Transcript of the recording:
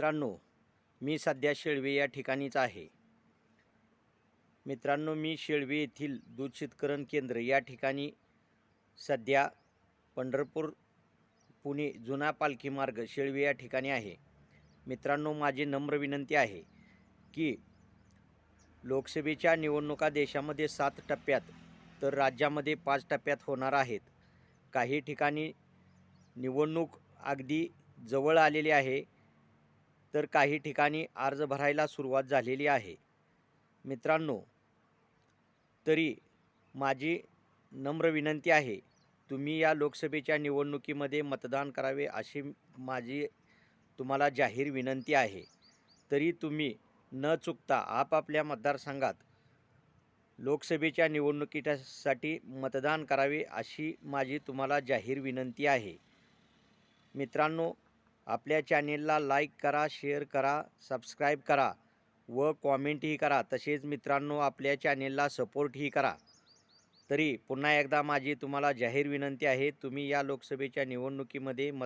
मित्रांनो मी सध्या शेळवे या ठिकाणीच आहे. मित्रांनो मी शेळवे येथील दूध शीतकरण केंद्र या ठिकाणी सध्या पंढरपूर पुणे जुना पालखी मार्ग शेळवे या ठिकाणी आहे. मित्रांनो माझी नम्र विनंती आहे की लोकसभेच्या निवडणुका देशामध्ये सात टप्प्यात तर राज्यामध्ये पाच टप्प्यात होणार आहेत. काही ठिकाणी निवडणूक अगदी जवळ आलेली आहे. तर काही ठिकाणी अर्ज भरायला सुरुवात झालेली आहे. मित्रांनो तरी माझी नम्र विनंती आहे तुम्ही या लोकसभेच्या निवडणुकीमध्ये मतदान करावे अशी माझी तुम्हाला जाहीर विनंती आहे. तरी तुम्ही न चुकता आपापल्या मतदारसंघात लोकसभेच्या निवडणुकीसाठी मतदान करावे अशी माझी तुम्हाला जाहीर विनंती आहे. मित्रांनो आपल्या चॅनेलला लाईक करा शेअर करा सबस्क्राईब करा व कॉमेंटही करा. तसेच मित्रांनो आपल्या चॅनेलला सपोर्टही करा. तरी पुन्हा एकदा माझी तुम्हाला जाहीर विनंती आहे तुम्ही या लोकसभेच्या निवडणुकीमध्ये मत